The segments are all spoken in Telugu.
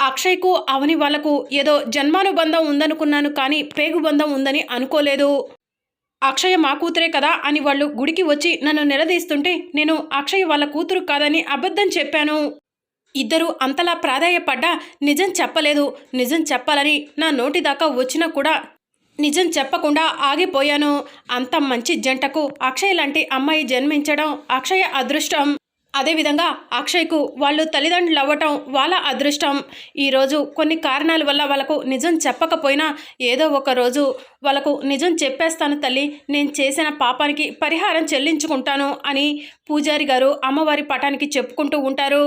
అక్షయ్కు అవని వాళ్ళకు ఏదో జన్మానుబంధం ఉందనుకున్నాను కానీ పేగుబంధం ఉందని అనుకోలేదు. అక్షయ మా కూతురే కదా అని వాళ్ళు గుడికి వచ్చి నన్ను నిలదీస్తుంటే నేను అక్షయ్ వాళ్ళ కూతురు కాదని అబద్ధం చెప్పాను. ఇద్దరు అంతలా ప్రాధాయపడ్డా నిజం చెప్పలేదు. నిజం చెప్పాలని నా నోటి దాకా వచ్చినా కూడా నిజం చెప్పకుండా ఆగిపోయాను. అంత మంచి జంటకు అక్షయ్ లాంటి అమ్మాయి జన్మించడం అక్షయ అదృష్టం. అదేవిధంగా అక్షయ్కు వాళ్ళు తల్లిదండ్రులు అవ్వటం వాళ్ళ అదృష్టం. ఈరోజు కొన్ని కారణాల వల్ల వాళ్ళకు నిజం చెప్పకపోయినా ఏదో ఒక రోజు వాళ్ళకు నిజం చెప్పేస్తాను తల్లి నేను చేసిన పాపానికి పరిహారం చెల్లించుకుంటాను అని పూజారి గారు అమ్మవారి పటానికి చెప్పుకుంటూ ఉంటారు.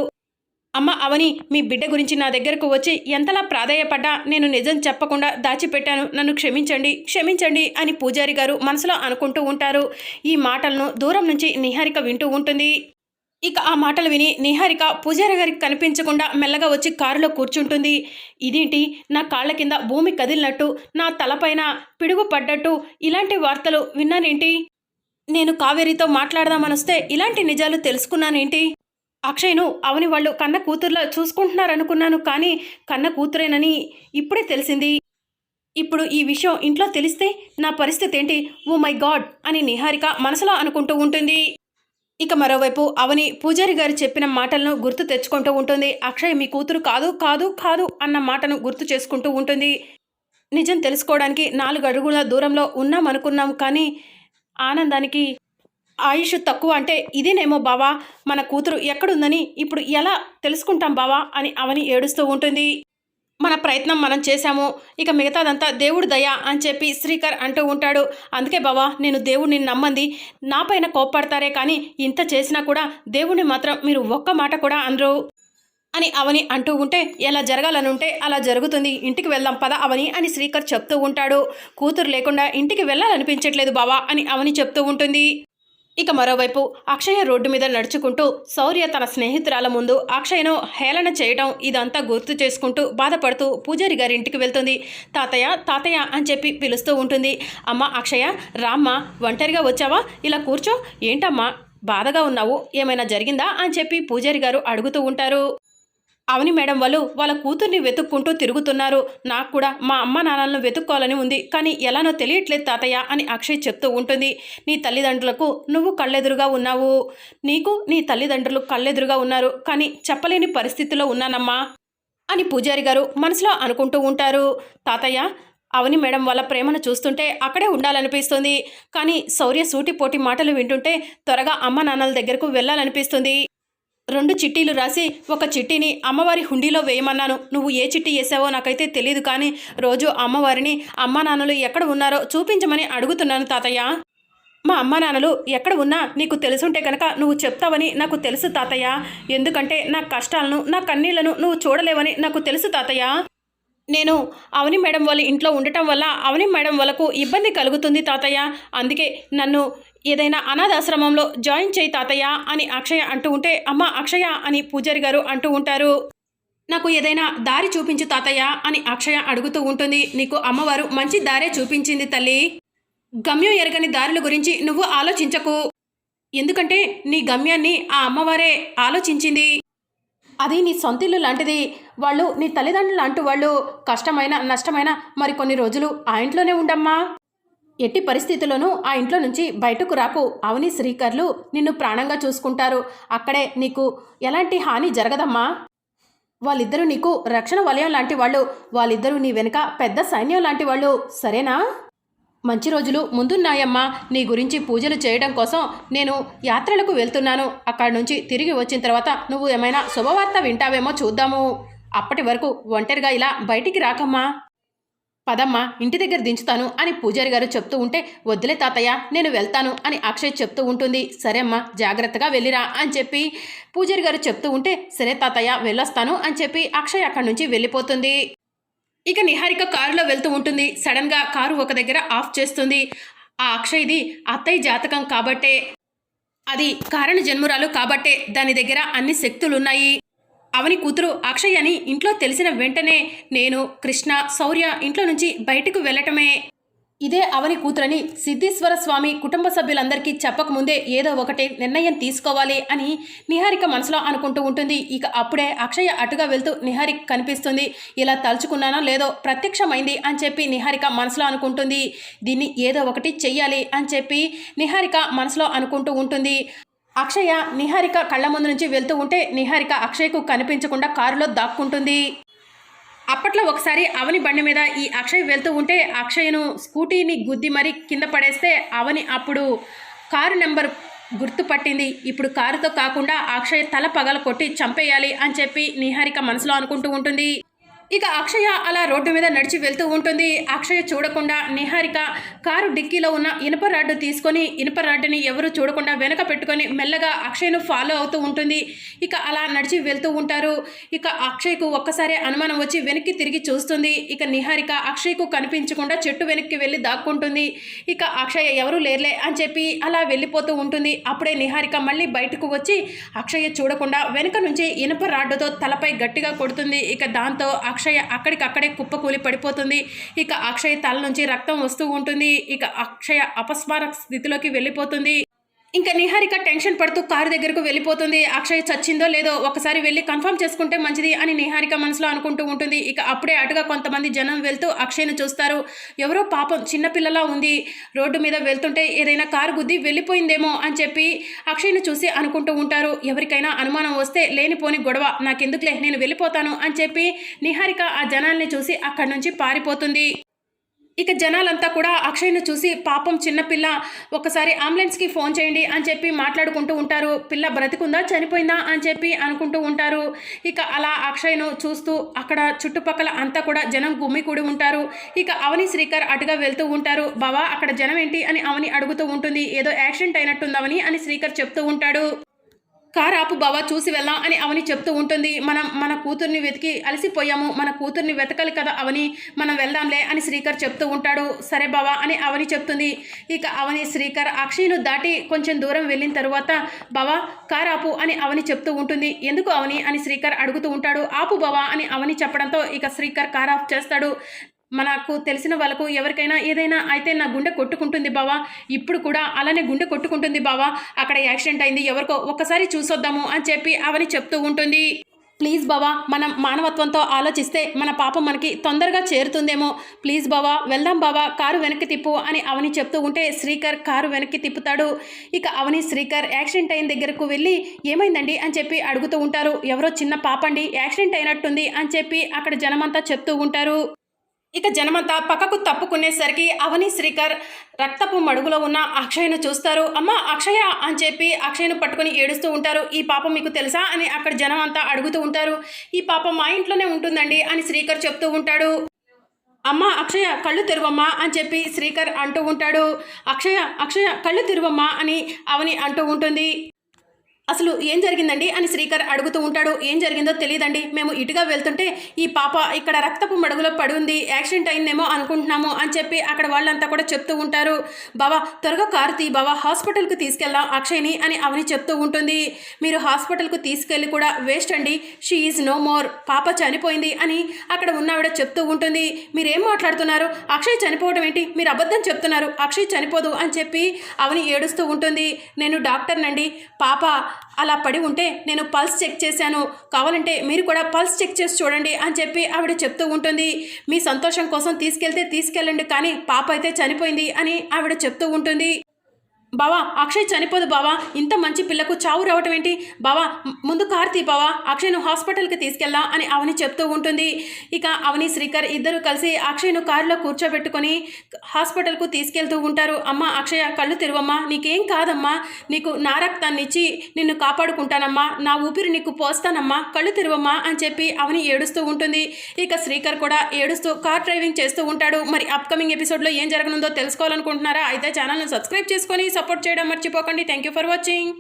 అమ్మ అవని మీ బిడ్డ గురించి నా దగ్గరకు వచ్చి ఎంతలా ప్రాధాయపడ్డా నేను నిజం చెప్పకుండా దాచిపెట్టాను నన్ను క్షమించండి క్షమించండి అని పూజారి గారు మనసులో అనుకుంటూ ఉంటారు. ఈ మాటలను దూరం నుంచి నిహారిక వింటూ ఉంటుంది. ఇక ఆ మాటలు విని నిహారిక పూజారి గారికి కనిపించకుండా మెల్లగా వచ్చి కారులో కూర్చుంటుంది. ఇదేంటి? నా కాళ్ళ కింద భూమి కదిలినట్టు నా తలపైన పిడుగు పడ్డట్టు ఇలాంటి వార్తలు విన్నానేంటి? నేను కావేరితో మాట్లాడదామనొస్తే ఇలాంటి నిజాలు తెలుసుకున్నానేంటి? అక్షయ్ను అవని వాళ్ళు కన్న కూతురులా చూసుకుంటున్నారనుకున్నాను కానీ కన్న కూతురేనని ఇప్పుడే తెలిసింది. ఇప్పుడు ఈ విషయం ఇంట్లో తెలిస్తే నా పరిస్థితి ఏంటి ఓ మై గాడ్! అని నిహారిక మనసులో అనుకుంటూ ఉంటుంది. ఇక మరోవైపు అవని పూజారి గారు చెప్పిన మాటలను గుర్తు తెచ్చుకుంటూ ఉంటుంది. అక్షయ్ మీ కూతురు కాదు కాదు కాదు అన్న మాటను గుర్తు చేసుకుంటూ ఉంటుంది. నిజం తెలుసుకోవడానికి నాలుగు అడుగుల దూరంలో ఉన్నామనుకున్నాం కానీ ఆనందానికి ఆయుష్ తక్కువ అంటే ఇదేనేమో బావా? మన కూతురు ఎక్కడుందని ఇప్పుడు ఎలా తెలుసుకుంటాం బావా? అని అవని ఏడుస్తూ ఉంటుంది. మన ప్రయత్నం మనం చేశాము. ఇక మిగతాదంతా దేవుడు దయ అని చెప్పి శ్రీకర్ అంటూ ఉంటాడు. అందుకే బావా నేను దేవుడిని నమ్మంది. నాపైన కోప్పడతారే కానీ ఇంత చేసినా కూడా దేవుడిని మాత్రం మీరు ఒక్క మాట కూడా అనరు అని అవని అంటూ ఉంటే ఎలా జరగాలని ఉంటే అలా జరుగుతుంది. ఇంటికి వెళ్దాం పద అవని అని శ్రీకర్ చెప్తూ ఉంటాడు. కూతురు లేకుండా ఇంటికి వెళ్ళాలనిపించట్లేదు బావా అని అవని చెప్తూ ఉంటుంది. ఇక మరోవైపు అక్షయ రోడ్డు మీద నడుచుకుంటూ శౌర్య తన స్నేహితురాల ముందు అక్షయను హేళన చేయటం ఇదంతా గుర్తు చేసుకుంటూ బాధపడుతూ పూజారి గారి ఇంటికి వెళ్తుంది. తాతయ్య తాతయ్య అని చెప్పి పిలుస్తూ ఉంటుంది. అమ్మ అక్షయ రామ్మ ఒంటరిగా వచ్చావా? ఇలా కూర్చో. ఏంటమ్మా బాధగా ఉన్నావు. ఏమైనా జరిగిందా? అని చెప్పి పూజారి గారు అడుగుతూ ఉంటారు. అవని మేడం వాళ్ళు వాళ్ళ కూతుర్ని వెతుక్కుంటూ తిరుగుతున్నారు. నాకు కూడా మా అమ్మ నాన్నలను వెతుక్కోవాలని ఉంది. కానీ ఎలానో తెలియట్లేదు తాతయ్య అని అక్షయ్ చెప్తూ ఉంటుంది. నీ తల్లిదండ్రులకు నువ్వు కళ్ళెదురుగా ఉన్నావు. నీకు నీ తల్లిదండ్రులు కళ్ళెదురుగా ఉన్నారు. కానీ చెప్పలేని పరిస్థితిలో ఉన్నానమ్మా అని పూజారి గారు మనసులో అనుకుంటూ ఉంటారు. తాతయ్య అవని మేడం వాళ్ళ ప్రేమను చూస్తుంటే అక్కడే ఉండాలనిపిస్తుంది. కానీ శౌర్య సూటిపోటి మాటలు వింటుంటే త్వరగా అమ్మ నాన్నల దగ్గరకు వెళ్ళాలనిపిస్తుంది. రెండు చిట్టీలు రాసి ఒక చిట్టీని అమ్మవారి హుండీలో వేయమన్నాను. నువ్వు ఏ చిట్టి వేసావో నాకైతే తెలియదు కానీ రోజు అమ్మవారిని అమ్మ నాన్నలు ఎక్కడ ఉన్నారో చూపించమని అడుగుతున్నాను తాతయ్య. మా అమ్మ నాన్నలు ఎక్కడ ఉన్నా నీకు తెలుసుంటే కనుక నువ్వు చెప్తావని నాకు తెలుసు తాతయ్య. ఎందుకంటే నా కష్టాలను నా కన్నీళ్ళను నువ్వు చూడలేవని నాకు తెలుసు తాతయ్య. నేను అవని మేడం వాళ్ళ ఇంట్లో ఉండటం వల్ల అవని మేడం వాళ్ళకు ఇబ్బంది కలుగుతుంది తాతయ్య. అందుకే నన్ను ఏదైనా అనాథాశ్రమంలో జాయిన్ చేయి తాతయ్య అని అక్షయ అంటూ ఉంటే అమ్మ అక్షయ అని పూజారి గారు అంటూ ఉంటారు. నాకు ఏదైనా దారి చూపించు తాతయ్య అని అక్షయ అడుగుతూ ఉంటుంది. నీకు అమ్మవారు మంచి దారే చూపించింది తల్లి. గమ్యం ఎరగని దారుల గురించి నువ్వు ఆలోచించకు. ఎందుకంటే నీ గమ్యాన్ని ఆ అమ్మవారే ఆలోచించింది. అది నీ సొంతిల్లు లాంటిది. వాళ్ళు నీ తల్లిదండ్రులు అంటూ వాళ్ళు కష్టమైన నష్టమైన మరికొన్ని రోజులు ఆ ఇంట్లోనే ఉండమ్మా. ఎట్టి పరిస్థితుల్లోనూ ఆ ఇంట్లో నుంచి బయటకు రాకు. అవని శ్రీకర్లు నిన్ను ప్రాణంగా చూసుకుంటారు. అక్కడే నీకు ఎలాంటి హాని జరగదమ్మా. వాళ్ళిద్దరూ నీకు రక్షణ వలయం లాంటి వాళ్ళు. వాళ్ళిద్దరూ నీ వెనుక పెద్ద సైన్యం లాంటి వాళ్ళు. సరేనా? మంచి రోజులు ముందున్నాయమ్మా. నీ గురించి పూజలు చేయడం కోసం నేను యాత్రలకు వెళ్తున్నాను. అక్కడి నుంచి తిరిగి వచ్చిన తర్వాత నువ్వు ఏమైనా శుభవార్త వింటావేమో చూద్దాము. అప్పటి వరకు ఒంటరిగా ఇలా బయటికి రాకమ్మా. పదమ్మా ఇంటి దగ్గర దించుతాను అని పూజారి గారు చెప్తూ ఉంటే వద్దులే తాతయ్య నేను వెళ్తాను అని అక్షయ్ చెప్తూ ఉంటుంది. సరే అమ్మా జాగ్రత్తగా వెళ్ళిరా అని చెప్పి పూజారి గారు చెప్తూ ఉంటే సరే తాతయ్య వెళ్ళొస్తాను అని చెప్పి అక్షయ్ అక్కడి నుంచి వెళ్ళిపోతుంది. ఇక నిహారిక కారులో వెళ్తూ ఉంటుంది. సడన్గా కారు ఒక దగ్గర ఆఫ్ చేస్తుంది. ఆ అక్షయ్ది అత్తయ్య జాతకం కాబట్టే అది కారణ జన్మురాలు కాబట్టే దాని దగ్గర అన్ని శక్తులున్నాయి. అవని కూతురు అక్షయ్ అని ఇంట్లో తెలిసిన వెంటనే నేను కృష్ణ శౌర్య ఇంట్లో నుంచి బయటకు వెళ్ళటమే. ఇదే అవని కూతురని సిద్ధేశ్వర స్వామి కుటుంబ సభ్యులందరికీ చెప్పకముందే ఏదో ఒకటి నిర్ణయం తీసుకోవాలి అని నిహారిక మనసులో అనుకుంటూ ఉంటుంది. ఇక అప్పుడే అక్షయ అటుగా వెళ్తూ నిహారిక కనిపిస్తుంది. ఇలా తలుచుకున్నానో లేదో ప్రత్యక్షమైంది అని చెప్పి నిహారిక మనసులో అనుకుంటుంది. దీన్ని ఏదో ఒకటి చెయ్యాలి అని చెప్పి నిహారిక మనసులో అనుకుంటూ ఉంటుంది. అక్షయ నిహారిక కళ్ళ ముందు నుంచి వెళ్తూ ఉంటే నిహారిక అక్షయ్కు కనిపించకుండా కారులో దాక్కుంటుంది. అప్పట్లో ఒకసారి అవని బండి మీద ఈ అక్షయ్ వెళ్తూ ఉంటే అక్షయ్ను స్కూటీని గుద్ది మరీ కింద పడేస్తే అవని అప్పుడు కారు నెంబర్ గుర్తుపట్టింది. ఇప్పుడు కారుతో కాకుండా అక్షయ్ తల పగల కొట్టి చంపేయాలి అని చెప్పి నిహారిక మనసులో అనుకుంటూ ఉంటుంది. ఇక అక్షయ అలా రోడ్డు మీద నడిచి వెళ్తూ ఉంటుంది. అక్షయ చూడకుండా నిహారిక కారు డిక్కీలో ఉన్న ఇనుప రాడ్డు తీసుకొని ఇనుప రాడ్డుని ఎవరు చూడకుండా వెనక పెట్టుకొని మెల్లగా అక్షయ్ను ఫాలో అవుతూ ఉంటుంది. ఇక అలా నడిచి వెళ్తూ ఉంటారు. ఇక అక్షయ్కు ఒక్కసారి అనుమానం వచ్చి వెనక్కి తిరిగి చూస్తుంది. ఇక నిహారిక అక్షయ్కు కనిపించకుండా చెట్టు వెనక్కి వెళ్ళి దాక్కుంటుంది. ఇక అక్షయ ఎవరు లేర్లే అని చెప్పి అలా వెళ్ళిపోతూ ఉంటుంది. అప్పుడే నిహారిక మళ్ళీ బయటకు వచ్చి అక్షయ చూడకుండా వెనుక నుంచి ఇనుప రాడ్డుతో తలపై గట్టిగా కొడుతుంది. ఇక దాంతో అక్ష అక్కడికక్కడే కుప్పకూలి పడిపోతుంది. ఇక అక్షయ్ తల నుంచి రక్తం వస్తూ ఉంటుంది. ఇక అక్షయ అపస్మారక స్థితిలోకి వెళ్ళిపోతుంది. ఇంకా నిహారిక టెన్షన్ పడుతూ కారు దగ్గరకు వెళ్ళిపోతుంది. అక్షయ్ చచ్చిందో లేదో ఒకసారి వెళ్ళి కన్ఫర్మ్ చేసుకుంటే మంచిది అని నిహారిక మనసులో అనుకుంటూ ఉంటుంది. ఇక అప్పుడే అటుగా కొంతమంది జనం వెళ్తూ అక్షయ్ను చూస్తారు. ఎవరో పాపం చిన్నపిల్లలా ఉంది. రోడ్డు మీద వెళ్తుంటే ఏదైనా కారు గుద్ది వెళ్ళిపోయిందేమో అని చెప్పి అక్షయ్ను చూసి అనుకుంటూ ఉంటారు. ఎవరికైనా అనుమానం వస్తే లేనిపోని గొడవ. నాకెందుకులే నేను వెళ్ళిపోతాను అని చెప్పి నిహారిక ఆ జనాల్ని చూసి అక్కడి నుంచి పారిపోతుంది. ఇక జనాలంతా కూడా అక్షయ్ను చూసి పాపం చిన్నపిల్ల ఒకసారి అంబులెన్స్కి ఫోన్ చేయండి అని చెప్పి మాట్లాడుకుంటూ ఉంటారు. పిల్ల బ్రతికుందా చనిపోయిందా అని చెప్పి అనుకుంటూ ఉంటారు. ఇక అలా అక్షయ్ను చూస్తూ అక్కడ చుట్టుపక్కల అంతా కూడా జనం గుమ్మి కూడి ఉంటారు. ఇక అవని శ్రీకర్ అటుగా వెళ్తూ ఉంటారు. బావా అక్కడ జనం ఏంటి? అని అవని అడుగుతూ ఉంటుంది. ఏదో యాక్సిడెంట్ అయినట్టుందవని అని శ్రీకర్ చెప్తూ ఉంటాడు. కారాపు బావా చూసి వెళ్దాం అని అవని చెప్తూ ఉంటుంది. మనం మన కూతుర్ని వెతికి అలసిపోయాము. మన కూతుర్ని వెతకాలి కదా అవని. మనం వెళ్దాంలే అని శ్రీకర్ చెప్తూ ఉంటాడు. సరే బావా అని అవని చెప్తుంది. ఇక అవని శ్రీకర్ అక్షయ్ను దాటి కొంచెం దూరం వెళ్ళిన తరువాత బావా కారాపు అని అవని చెప్తూ ఉంటుంది. ఎందుకు అవని అని శ్రీకర్ అడుగుతూ ఉంటాడు. ఆపు బావా అని అవని చెప్పడంతో ఇక శ్రీకర్ కార్ చేస్తాడు. మనకు తెలిసిన వాళ్ళకు ఎవరికైనా ఏదైనా అయితే నా గుండె కొట్టుకుంటుంది బావా. ఇప్పుడు కూడా అలానే గుండె కొట్టుకుంటుంది బావా. అక్కడ యాక్సిడెంట్ అయింది ఎవరికో ఒక్కసారి చూసొద్దాము అని చెప్పి అవని చెప్తూ ఉంటుంది. ప్లీజ్ బావా మనం మానవత్వంతో ఆలోచిస్తే మన పాపం మనకి తొందరగా చేరుతుందేమో. ప్లీజ్ బావా వెళ్దాం బావా కారు వెనక్కి తిప్పు అని అవని చెప్తూ ఉంటే శ్రీకర్ కారు వెనక్కి తిప్పుతాడు. ఇక అవని శ్రీకర్ యాక్సిడెంట్ అయిన దగ్గరకు వెళ్ళి ఏమైందండి అని చెప్పి అడుగుతూ ఉంటారు. ఎవరో చిన్న పాపండి యాక్సిడెంట్ అయినట్టుంది అని చెప్పి అక్కడ జనమంతా చెప్తూ ఉంటారు. ఇక జనమంతా పక్కకు తప్పుకునేసరికి అవని శ్రీకర్ రక్తపు మడుగులో ఉన్న అక్షయ్ను చూస్తారు. అమ్మ అక్షయ అని చెప్పి అక్షయ్ను పట్టుకొని ఏడుస్తూ ఉంటారు. ఈ పాప మీకు తెలుసా అని అక్కడ జనం అంతా అడుగుతూ ఉంటారు. ఈ పాప మా ఇంట్లోనే ఉంటుందండి అని శ్రీకర్ చెప్తూ ఉంటాడు. అమ్మ అక్షయ కళ్ళు తెరువమ్మా అని చెప్పి శ్రీకర్ అంటూ ఉంటాడు. అక్షయ అక్షయ కళ్ళు తెరువమ్మా అని అవని అంటూ ఉంటుంది. అసలు ఏం జరిగిందండి అని శ్రీకర్ అడుగుతూ ఉంటాడు. ఏం జరిగిందో తెలియదండి. మేము ఇటుగా వెళ్తుంటే ఈ పాప ఇక్కడ రక్తపు మడుగులో పడి ఉంది. యాక్సిడెంట్ అయిందేమో అనుకుంటున్నాము అని చెప్పి అక్కడ వాళ్ళంతా కూడా చెప్తూ ఉంటారు. బావా త్వరగా కారు తీ బావా హాస్పిటల్కి తీసుకెళ్దాం అక్షయ్ని అని అవని చెప్తూ ఉంటుంది. మీరు హాస్పిటల్కు తీసుకెళ్ళి కూడా వేస్ట్ అండి. She is no more. పాప చనిపోయింది అని అక్కడ ఉన్నవిడ చెప్తూ ఉంటుంది. మీరేం మాట్లాడుతున్నారు? అక్షయ్ చనిపోవడం ఏంటి? మీరు అబద్ధం చెప్తున్నారు. అక్షయ్ చనిపోదు అని చెప్పి అవని ఏడుస్తూ ఉంటుంది. నేను డాక్టర్నండి. పాప అలా పడి ఉంటే నేను పల్స్ చెక్ చేశాను. కావాలంటే మీరు కూడా పల్స్ చెక్ చేసి చూడండి అని చెప్పి ఆవిడ చెప్తూ ఉంటుంది. మీ సంతోషం కోసం తీసుకెళ్తే తీసుకెళ్ళండి కానీ పాప అయితే చనిపోయింది అని ఆవిడ చెప్తూ ఉంటుంది. బావా అక్షయ్ చనిపోదు బావా. ఇంత మంచి పిల్లకు చావు రావటం ఏంటి? బావా ముందు కార్తి బావా అక్షయ్ను హాస్పిటల్కి తీసుకెళ్దాం అని అవని చెప్తూ ఉంటుంది. ఇక అవని శ్రీకర్ ఇద్దరు కలిసి అక్షయ్ను కారులో కూర్చోబెట్టుకొని హాస్పిటల్కు తీసుకెళ్తూ ఉంటారు. అమ్మ అక్షయ కళ్ళు తెరువమ్మా. నీకేం కాదమ్మా. నీకు నా రక్తాన్ని ఇచ్చి నిన్ను కాపాడుకుంటానమ్మా. నా ఊపిరి నీకు పోస్తానమ్మా. కళ్ళు తెరువమ్మా అని చెప్పి అవని ఏడుస్తూ ఉంటుంది. ఇక శ్రీకర్ కూడా ఏడుస్తూ కార్ డ్రైవింగ్ చేస్తూ ఉంటాడు. మరి అప్కమింగ్ ఎపిసోడ్లో ఏం జరగనుందో తెలుసుకోవాలనుకుంటున్నారా? అయితే ఛానల్ను సబ్స్క్రైబ్ చేసుకొని సపోర్ట్ చేయడం మర్చిపోకండి. Thank you for watching